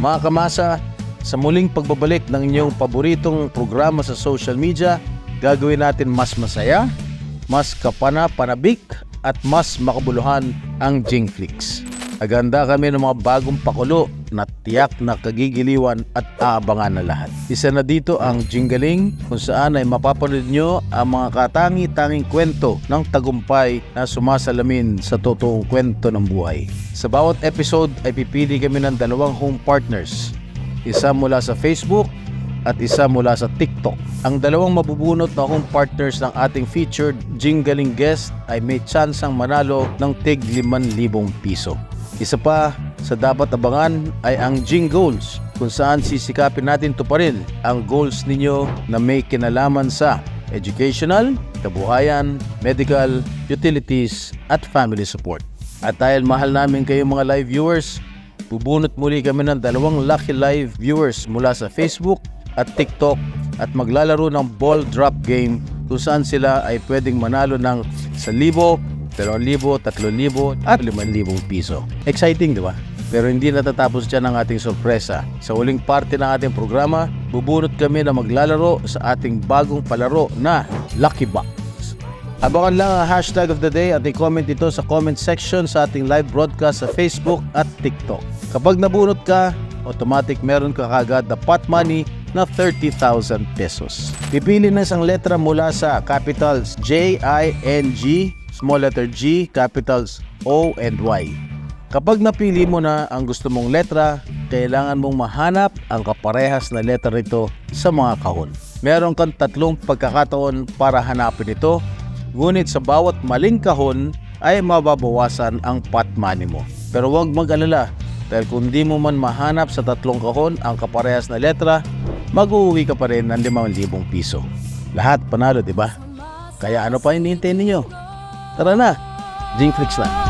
Mga kamasa, sa muling pagbabalik ng inyong paboritong programa sa social media, gagawin natin mas masaya, mas kapana-panabik, at mas makabuluhan ang Jingflix. Aganda kami ng mga bagong pakulo na tiyak na kagigiliwan at aabangan na lahat. Isa na dito ang Jingaling kung saan ay mapapanood nyo ang mga katangi-tanging kwento ng tagumpay na sumasalamin sa totoong kwento ng buhay. Sa bawat episode ay pipili kami ng dalawang home partners. Isa mula sa Facebook at isa mula sa TikTok. Ang dalawang mabubunot na home partners ng ating featured jingling guest ay may tsansang manalo ng tig 5,000 piso. Isa pa sa dapat abangan ay ang Jing Goals kung saan sisikapin natin tuparin ang goals ninyo na may kinalaman sa educational, kabuhayan, medical, utilities, at family support. At dahil mahal namin kayo mga live viewers, bubunot muli kami ng dalawang lucky live viewers mula sa Facebook at TikTok at maglalaro ng ball drop game kung saan sila ay pwedeng manalo ng 1,000, 2,000, 3,000 at 5,000 piso. Exciting, di ba? Pero hindi natatapos dyan ang ating sorpresa. Sa uling parte ng ating programa, bubunot kami na maglalaro sa ating bagong palaro na Lucky Box. Abangan lang ang hashtag of the day at i-comment ito sa comment section sa ating live broadcast sa Facebook at TikTok. Kapag nabunot ka, automatic meron ka kagad na pot money na 30,000 pesos. Pipili ng isang letra mula sa capitals J, I, N, G, small letter G, capitals O and Y. Kapag napili mo na ang gusto mong letra, kailangan mong mahanap ang kaparehas na letra nito sa mga kahon. Meron kang tatlong pagkakataon para hanapin ito, ngunit sa bawat maling kahon ay mababawasan ang pot money mo. Pero huwag mag-alala, dahil kung di mo man mahanap sa tatlong kahon ang kaparehas na letra, mag-uwi ka pa rin ng 5,000 piso. Lahat panalo, di ba? Kaya ano pa hinihintay ninyo? Tara na, Jingflix na.